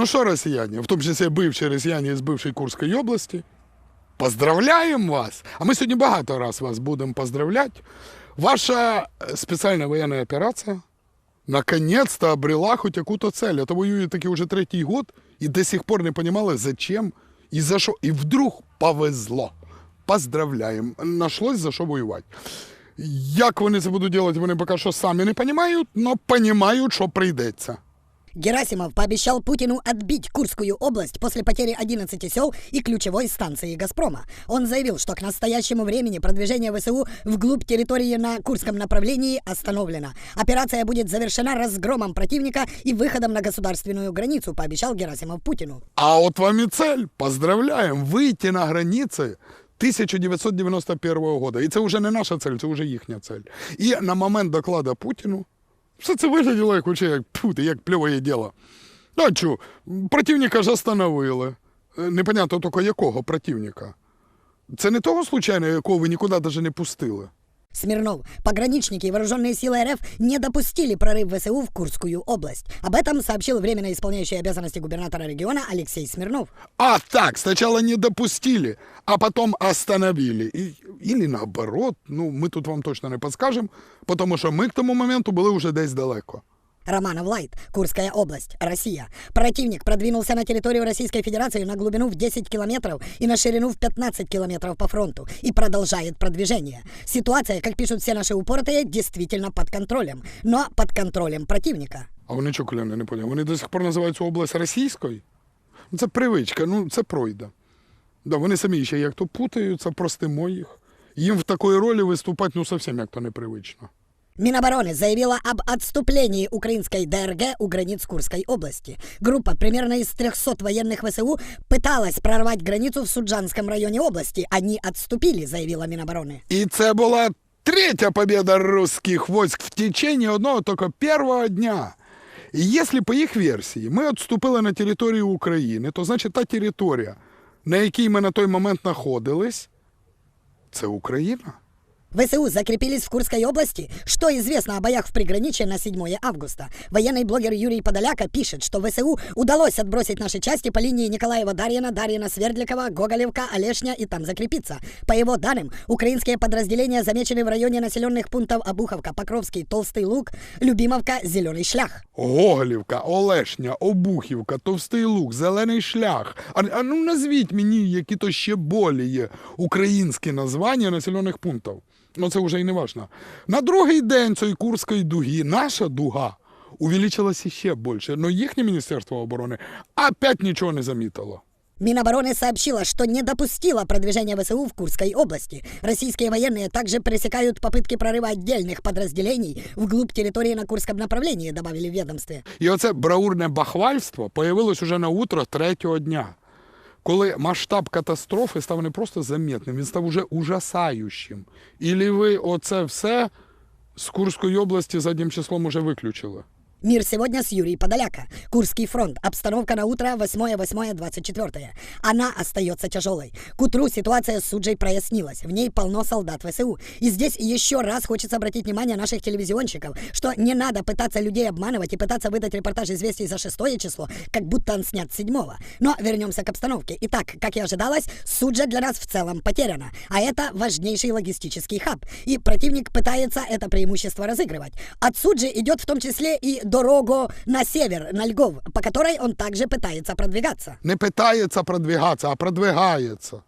Ну що, росіяни, в тому числі бивші росіяни з бившої Курської області, поздравляємо вас! А ми сьогодні багато раз вас будемо поздравляти. Ваша е, спеціальна воєнна операція наконец-то обрела хоть какую-то цель. Это воює таки уже третій год і до сих пор не понимали, зачем і за що. І вдруг повезло. Поздравляємо. Нашлось за що воювати. Як вони це будуть робити, вони поки що самі не розуміють, але розуміють, що прийдеться. Герасимов пообещал Путину отбить Курскую область после потери 11 сел и ключевой станции «Газпрома». Он заявил, что к настоящему времени продвижение ВСУ вглубь территории на Курском направлении остановлено. Операция будет завершена разгромом противника и выходом на государственную границу, пообещал Герасимов Путину. А от вам і цель. Поздравляємо. Вийти на границі 1991 года. І це вже не наша цель, це вже їхня цель. І на момент докладу Путіну все це вигляділо як вообще, як, пути, як пльове діло. А чу, противника ж остановили. Е, Непонятно тільки якого противника. Це не того случайно, якого ви нікуди навіть не пустили. Смирнов. Пограничники и вооруженные силы РФ не допустили прорыв ВСУ в Курскую область. Об этом сообщил временно исполняющий обязанности губернатора региона Алексей Смирнов. А так, сначала не допустили, а потом остановили. И, или наоборот, ну, ми тут вам точно не подскажемо, тому що ми к тому моменту були вже десь далеко. Романов Лайт, Курская область, Россия. Противник продвинулся на территорию Российской Федерации на глубину в 10 километров и на ширину в 15 километров по фронту и продолжает продвижение. Ситуация, как пишут все наши упоротые, действительно под контролем, но под контролем противника. А вони Колян, я не поняв? Вони до сих пор називають цю область російською? Ну, Це привичка, ну це пройде. Да, вони самі ще як то путаються, простимо їх. Їм в такої ролі виступати ну зовсім як то непривично. Минобороны заявила об отступлении украинской ДРГ у границ Курской области. Группа примерно из 300 военных ВСУ пыталась прорвать границу в Суджанском районе области. Они отступили, заявила Минобороны. І це була третя победа русских войск в течение одного тільки першого дня. І якщо по їх версії ми відступили на територію України, то значить та територія, на якій ми на той момент знаходились, це Україна. ВСУ закрепились в Курской области. Что известно о боях в приграничье на 7 августа? Военный блогер Юрий Подоляка пишет, что ВСУ удалось отбросить наши части по линии Николаева-Дарьина, Дарьина-Свердликова, Гоголевка, Олешня и там закрепиться. По его данным, украинские подразделения замечены в районе населенных пунктов Обуховка, Покровский, Толстый Луг, Любимовка, Зеленый Шлях. Гоголівка, Олешня, Обухівка, Товстий Луг, Зелений шлях. А, а ну назвіть мені які то ще болі є українські названня населених пунктів. Ну це вже і не важно. На другий день цієї Курської дуги наша дуга увеличилася ще більше. Но їхнє Міністерство оборони опять нічого не замітило. Минобороны сообщила, что не допустила продвижения ВСУ в Курской области. Российские военные также пресекают попытки прорыва отдельных подразделений вглубь территории на Курском направлении, добавили в ведомстве. І оце браурне бахвальство появилось уже на утро третього дня, коли масштаб катастрофи став не просто замітним, він став уже ужасаючим. І ви оце все з Курської області заднім числом уже виключили. Мир сегодня с Юрием Подоляка. Курский фронт. Обстановка на утро 8-8-24. Она остается тяжелой. К утру ситуация с Суджей прояснилась. В ней полно солдат ВСУ. И здесь еще раз хочется обратить внимание наших телевизионщиков, что не надо пытаться людей обманывать и пытаться выдать репортаж известий за шестое число, как будто он снят седьмого. Но вернемся к обстановке. Итак, как и ожидалось, Суджа для нас в целом потеряна. А это важнейший логистический хаб. И противник пытается это преимущество разыгрывать. От Суджи идет в том числе и дорогу на север, на Льгов, по которой он также пытается продвигаться. Не питається продвигатися, а продвигається.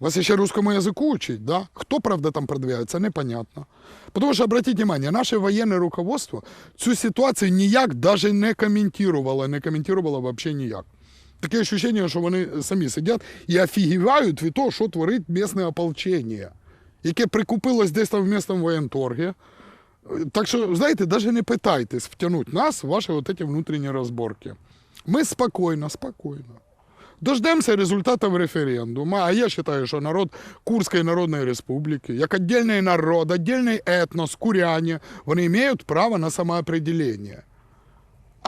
Вас ще русскому язику учить, да? Хто, правда, там продвигається, непонятно. Тому що, обратіть внимание, наше воєнне руководство цю ситуацію ніяк даже не коментувало, не коментувало вообще ніяк. Таке ощущення, що вони самі сидять і офігівають від того, що творить місне ополчення, яке прикупилось десь там в місцевому воєнторгі. Так що, знаєте, навіть не питайтесь втягнути нас в ваші вот эти внутрішні розборки. Ми спокійно, спокійно. Дождемся результатов референдума, а я вважаю, що народ Курської Народної Республіки, як отдельний народ, отдельний етнос, куряне, вони мають право на самоопределення.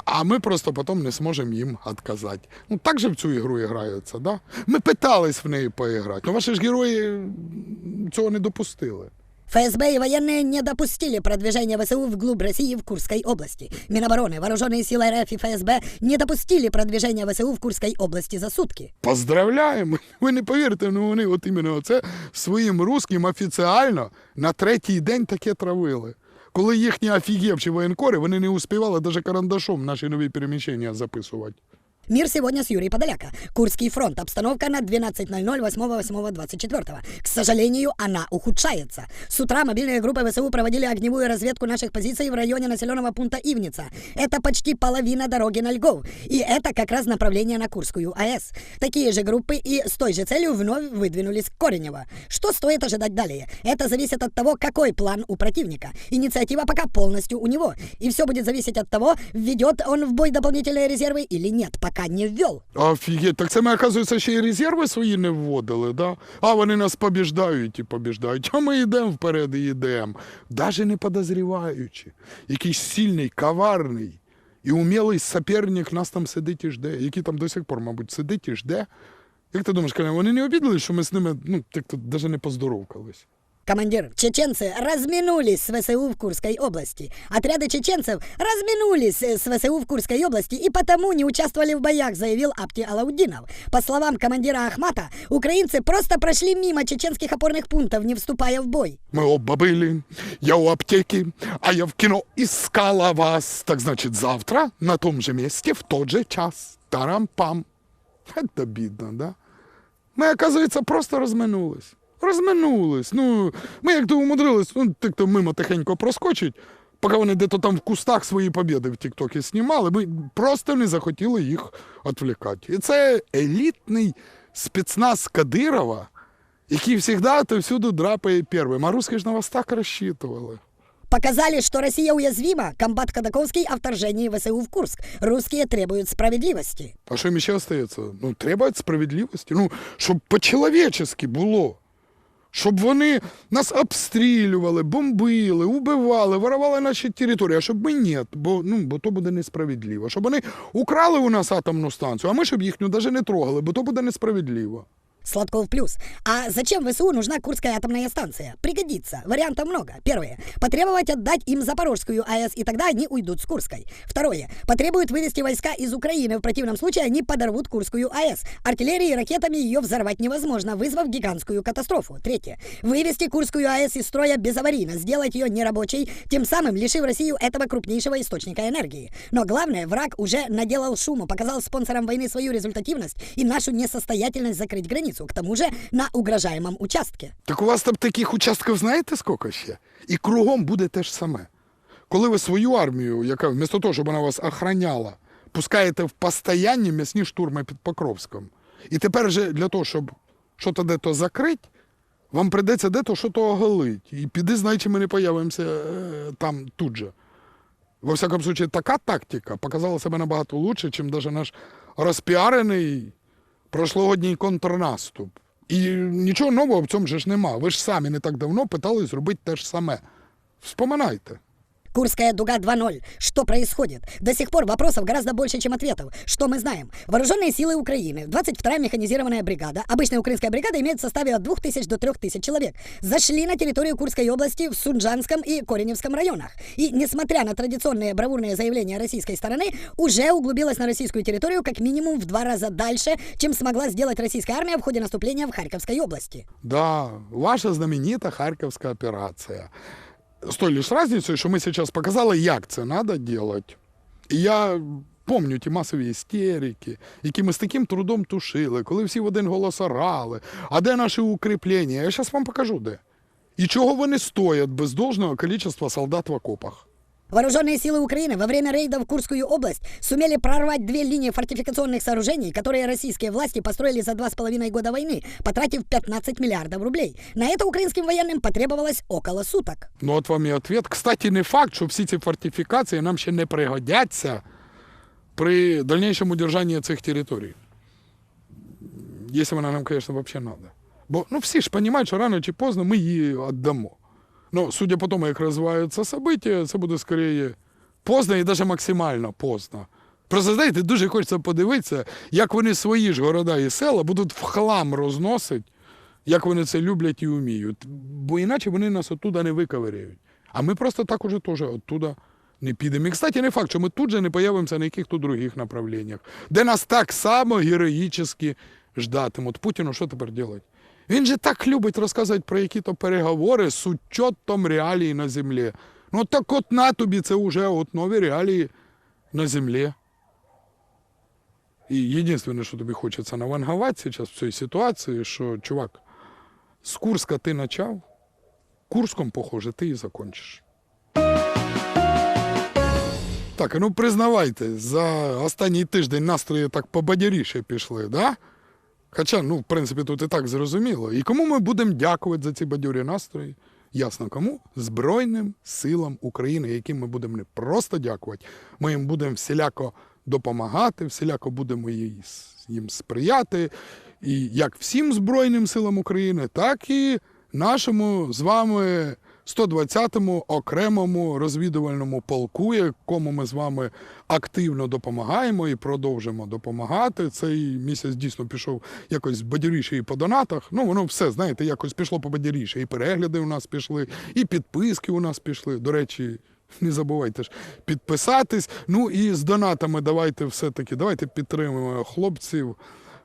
А ми просто потім не зможемо їм відказати. Ну так же в цю ігру граються, да? Ми питались в неї поіграти, але ваші ж герої цього не допустили. ФСБ и военные не допустили продвижения ВСУ вглубь России в Курской области. Минобороны, вооруженные силы РФ и ФСБ не допустили продвижения ВСУ в Курской области за сутки. Поздравляємо! Ви не повірите, ну вони от іменно це своїм русським офіціально на третій день таке травили. Коли їхні офігівчі воєнкори, вони не успівали навіть карандашом наші нові переміщення записувати. Мир сегодня с Юрией Подоляка. Курский фронт. Обстановка на 12.00 8.8.24. К сожалению, она ухудшается. С утра мобильные группы ВСУ проводили огневую разведку наших позиций в районе населенного пункта Ивница. Это почти половина дороги на Льгов. И это как раз направление на Курскую АЭС. Такие же группы и с той же целью вновь выдвинулись к Коренево. Что стоит ожидать далее? Это зависит от того, какой план у противника. Инициатива пока полностью у него. И все будет зависеть от того, введет он в бой дополнительные резервы или нет, пока не ввел. Офігеть, так це ми, оказується, ще й резерви свої не вводили, да? А вони нас побіждають і побіждають. А ми йдемо вперед і йдемо, навіть не подозріваючи. Якийсь сильний, коварний і умілий соперник нас там сидить і жде, який там до сих пор, мабуть, сидить і жде. Як ти думаєш, вони не обідали, що ми з ними ну, так навіть не поздоровкались? Командир, чеченцы разминулись с ВСУ в Курской области. Отряды чеченцев разминулись э, с ВСУ в Курской области и потому не участвовали в боях, заявил Апти Алаудинов. По словам командира Ахмата, украинцы просто прошли мимо чеченских опорных пунктов, не вступая в бой. Ми оба были, я у аптеки, а я в кино искала вас. Так значит, завтра на том же месте в тот же час. Тарам-пам. Это бідно, да? Ми, оказується, просто розминулись. Розминулись. Ну, ми як то умудрились, ну, так то мимо тихенько проскочить, поки вони де-то там в кустах свої побіди в Тіктокі знімали, ми просто не захотіли їх відвлікати. І це елітний спецназ Кадирова, який завжди та всюди драпає першим. А русські ж на вас так розчитували. Показали, что Россия уязвима. Комбат Ходаковский о вторжении ВСУ в Курск. Русские требуют справедливости. А що їм ще остається? Ну, треба справедливості. Ну, щоб по-человечески було. Щоб вони нас обстрілювали, бомбили, убивали, воровали наші території, а щоб ми ні, бо, ну, бо то буде несправедливо. Щоб вони украли у нас атомну станцію, а ми щоб їхню навіть не трогали, бо то буде несправедливо. Сладков плюс. А зачем ВСУ нужна Курская атомная станция? Пригодится. Вариантов много. Первое. Потребовать отдать им Запорожскую АЭС, и тогда они уйдут с Курской. Второе. Потребуют вывести войска из Украины. В противном случае они подорвут Курскую АЭС. Артиллерией и ракетами ее взорвать невозможно, вызвав гигантскую катастрофу. Третье. Вывести Курскую АЭС из строя безаварийно, сделать ее нерабочей, тем самым лишив Россию этого крупнейшего источника энергии. Но главное, враг уже наделал шуму, показал спонсорам войны свою результативность и нашу несостоятельность закрыть границу, к тому же на угрожаемом участке. Так у вас там таких участків знаєте скільки ще? І кругом буде те ж саме. Коли ви свою армію, яка вмісто того, щоб вона вас охороняла, пускаєте в постоянні м'ясні штурми під Покровськом. І тепер же для того, щоб щось де-то закрити, вам прийдеться де-то щось оголити. І піди, знай, ми не появимося е, там тут же. Во всякому случае, така тактика показала себе набагато лучше, ніж навіть наш розпіарений прошлогодній контрнаступ. І нічого нового в цьому ж нема. Ви ж самі не так давно питали зробити те ж саме. Вспоминайте. Курская дуга 2.0. Что происходит? До сих пор вопросов гораздо больше, чем ответов. Что мы знаем? Вооруженные силы Украины, 22-я механизированная бригада, обычная украинская бригада имеет в составе от 2000 до 3000 человек, зашли на территорию Курской области в Сунджанском и Кореневском районах. И, несмотря на традиционные бравурные заявления российской стороны, уже углубилась на российскую территорию как минимум в два раза дальше, чем смогла сделать российская армия в ходе наступления в Харьковской области. Да, ваша знаменита Харківська операція. З той лиш разницею, що ми зараз показали, як це треба робити. І я пам'ятаю ті масові істерики, які ми з таким трудом тушили, коли всі в один голос орали. А де наші укріплення? Я зараз вам покажу де. І чого вони стоять без должного кількості солдат в окопах. Вооруженные силы Украины во время рейда в Курскую область сумели прорвать две линии фортификационных сооружений, которые российские власти построили за два с половиной года войны, потратив 15 миллиардов рублей. На это украинским военным потребовалось около суток. Ну, от вам і відповідь. Кстати, не факт, що всі ці фортифікації нам ще не пригодяться при дальнейшем удержанні цих територій. Якщо вона нам, звісно, взагалі треба. Бо ну, всі ж розуміють, що рано чи поздно ми її віддамо. Ну, судя по тому, як розвиваються события, це буде скоріше поздно і навіть максимально поздно. Просто знаєте, дуже хочеться подивитися, як вони свої ж города і села будуть в хлам розносити як вони це люблять і вміють. Бо іначе вони нас оттуда не виковиряють. А ми просто так уже теж оттуда не підемо. І, кстати, не факт, що ми тут же не появимося на яких-то других направленнях, де нас так само героїчно ждатимуть. Путіну що тепер робити? Він же так любить розказувати про які-то переговори з учетом реалій на землі. Ну так от на тобі це вже от нові реалії на землі. І єдине, що тобі хочеться навангувати зараз в цій ситуації, що, чувак, з Курська ти почав, Курском, похоже, ти і закончиш. Так, ну признавайте, за останній тиждень настрої так побадяріше пішли, да? Хоча, ну, в принципі, тут і так зрозуміло. І кому ми будемо дякувати за ці бадьорі настрої? Ясно кому? Збройним силам України, яким ми будемо не просто дякувати, ми їм будемо всіляко допомагати, всіляко будемо їм сприяти. І як всім Збройним силам України, так і нашому з вами 120-му окремому розвідувальному полку, якому ми з вами активно допомагаємо і продовжимо допомагати. Цей місяць дійсно пішов якось бадьоріше і по донатах. Ну, воно все, знаєте, якось пішло побадьоріше. І перегляди у нас пішли, і підписки у нас пішли. До речі, не забувайте ж підписатись. Ну і з донатами давайте все-таки, давайте підтримуємо хлопців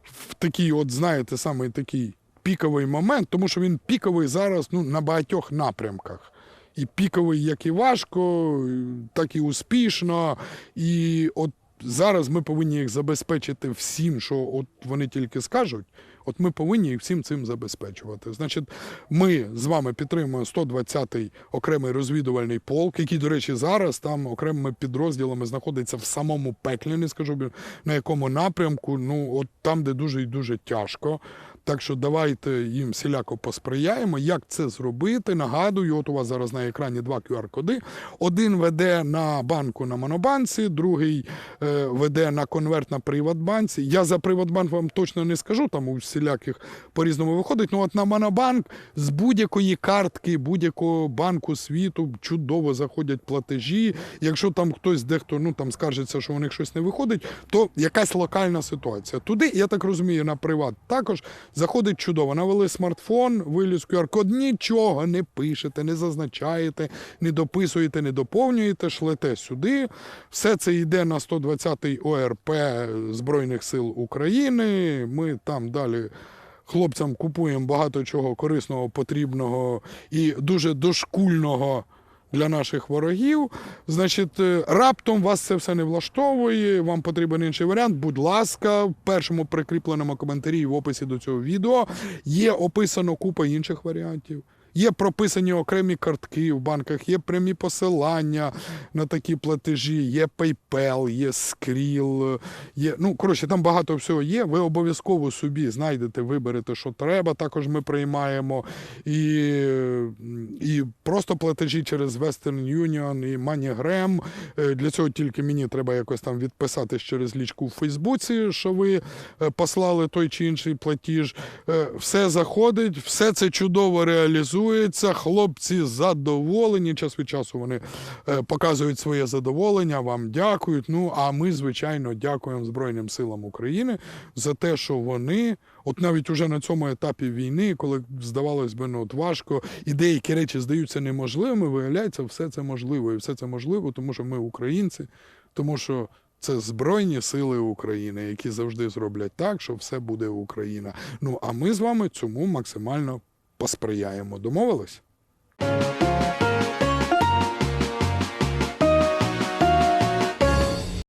в такий, от знаєте, саме такий піковий момент, тому що він піковий зараз ну, на багатьох напрямках. І піковий як і важко, так і успішно. І от зараз ми повинні їх забезпечити всім, що от вони тільки скажуть. От ми повинні їх всім цим забезпечувати. Значить, ми з вами підтримуємо 120-й окремий розвідувальний полк, який, до речі, зараз там окремими підрозділами знаходиться в самому пеклі, не скажу на якому напрямку. Ну, от там, де дуже і дуже тяжко. Так що давайте їм всіляко посприяємо. Як це зробити? Нагадую, от у вас зараз на екрані два QR-коди. Один веде на банку на Монобанці, другий е, веде на конверт на Приватбанці. Я за Приватбанк вам точно не скажу, там у всіляких по-різному виходить. Ну от на Монобанк з будь-якої картки, будь-якого банку світу чудово заходять платежі. Якщо там хтось дехто ну там скаржиться, що у них щось не виходить, то якась локальна ситуація. Туди, я так розумію, на приват також заходить чудово. Навели смартфон, виліз QR-код, нічого не пишете, не зазначаєте, не дописуєте, не доповнюєте, шлете сюди. Все це йде на 120-й ОРП Збройних сил України. Ми там далі. Хлопцям купуємо багато чого корисного, потрібного і дуже дошкульного для наших ворогів. Значить, е, раптом вас це все не влаштовує, вам потрібен інший варіант. Будь ласка, в першому прикріпленому коментарі в описі до цього відео є описано купа інших варіантів. Є прописані окремі картки в банках, є прямі посилання на такі платежі, є PayPal, є Skrill, є. Ну, коротше, там багато всього є. Ви обов'язково собі знайдете, виберете, що треба. Також ми приймаємо. І, і просто платежі через Western Union і MoneyGram. Е, Для цього тільки мені треба якось там відписатись через лічку в Фейсбуці, що ви е, послали той чи інший платіж. Е, Все заходить, все це чудово реалізується. Хлопці задоволені. Час від часу вони е, показують своє задоволення, вам дякують. Ну а ми, звичайно, дякуємо Збройним силам України за те, що вони, от навіть уже на цьому етапі війни, коли здавалось би, ну от важко, і деякі речі здаються неможливими, виявляється, все це можливо. І все це можливо, тому що ми українці, тому що. Це Збройні сили України, які завжди зроблять так, що все буде Україна. Ну а ми з вами цьому максимально посприяємо. Домовились?